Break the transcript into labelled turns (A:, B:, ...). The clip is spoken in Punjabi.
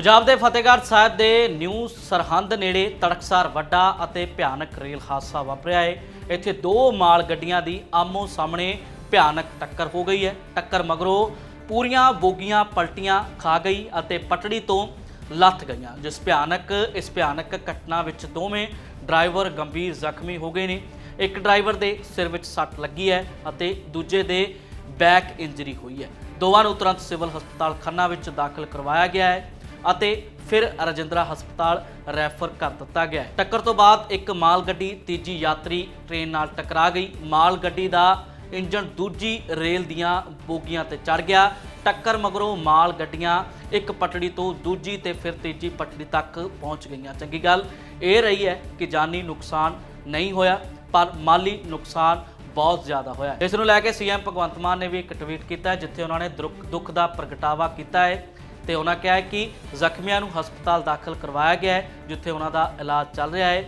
A: ਪੰਜਾਬ ਦੇ ਫਤਿਹਗੜ੍ਹ ਸਾਹਿਬ ਦੇ ਨਿਊ ਸਰਹੰਦ ਨੇੜੇ ਤੜਕਸਾਰ ਵੱਡਾ ਅਤੇ ਭਿਆਨਕ ਰੇਲ ਹਾਦਸਾ ਵਾਪਰਿਆ ਹੈ ਇੱਥੇ ਦੋ ਮਾਲ ਗੱਡੀਆਂ ਦੀ ਆਮੋ ਸਾਹਮਣੇ ਭਿਆਨਕ ਟੱਕਰ ਹੋ ਗਈ ਹੈ। ਟੱਕਰ ਮਗਰੋਂ ਪੂਰੀਆਂ ਬੋਗੀਆਂ ਪਲਟੀਆਂ ਖਾ ਗਈ ਅਤੇ ਪਟੜੀ ਤੋਂ ਲੱਥ ਗਈਆਂ, ਜਿਸ ਭਿਆਨਕ, ਇਸ ਭਿਆਨਕ ਘਟਨਾ ਵਿੱਚ ਦੋਵੇਂ ਡਰਾਈਵਰ ਗੰਭੀਰ ਜ਼ਖਮੀ ਹੋ ਗਏ ਨੇ। ਇੱਕ ਡਰਾਈਵਰ ਦੇ ਸਿਰ ਵਿੱਚ ਸੱਟ ਲੱਗੀ ਹੈ ਅਤੇ ਦੂਜੇ ਦੇ ਬੈਕ ਇੰਜਰੀ ਹੋਈ ਹੈ। ਦੋਵਾਂ ਨੂੰ ਤੁਰੰਤ ਸਿਵਲ ਹਸਪਤਾਲ ਖੰਨਾ ਵਿੱਚ ਦਾਖਲ ਕਰਵਾਇਆ ਗਿਆ ਹੈ। ਅਤੇ ਫਿਰ ਰਜਿੰਦਰਾ ਹਸਪਤਾਲ ਰੈਫਰ ਕਰ ਦਿੱਤਾ ਗਿਆ ਟੱਕਰ ਤੋਂ ਬਾਅਦ ਇੱਕ ਮਾਲ ਗੱਡੀ, ਤੀਜੀ ਯਾਤਰੀ ਟ੍ਰੇਨ ਨਾਲ ਟਕਰਾ ਗਈ। ਮਾਲ ਗੱਡੀ ਦਾ ਇੰਜਣ ਦੂਜੀ ਰੇਲ ਦੀਆਂ ਬੋਗੀਆਂ ਤੇ ਚੜ ਗਿਆ। ਟੱਕਰ ਮਗਰੋਂ ਮਾਲ ਗੱਡੀਆਂ ਇੱਕ ਪਟੜੀ ਤੋਂ ਦੂਜੀ ਤੇ ਫਿਰ ਤੀਜੀ ਪਟੜੀ ਤੱਕ ਪਹੁੰਚ ਗਈਆਂ। ਚੰਗੀ ਗੱਲ ਇਹ ਰਹੀ ਹੈ ਕਿ ਜਾਨੀ ਨੁਕਸਾਨ ਨਹੀਂ ਹੋਇਆ, ਪਰ ਮਾਲੀ ਨੁਕਸਾਨ ਬਹੁਤ ਜ਼ਿਆਦਾ ਹੋਇਆ ਇਸ ਨੂੰ ਲੈ ਕੇ ਸੀਐਮ ਭਗਵੰਤ ਮਾਨ ਨੇ ਵੀ ਇੱਕ ਟਵੀਟ ਕੀਤਾ ਜਿੱਥੇ ਉਹਨਾਂ ਨੇ ਦੁੱਖ- ਦੁੱਖ ਦਾ ਪ੍ਰਗਟਾਵਾ ਕੀਤਾ ਹੈ। ਤੇ ਉਹਨਾਂ ਕਿਹਾ ਕਿ ਜ਼ਖਮੀਆਂ ਨੂੰ ਹਸਪਤਾਲ ਦਾਖਲ ਕਰਵਾਇਆ ਗਿਆ ਹੈ, ਜਿੱਥੇ ਉਹਨਾਂ ਦਾ ਇਲਾਜ ਚੱਲ ਰਿਹਾ ਹੈ।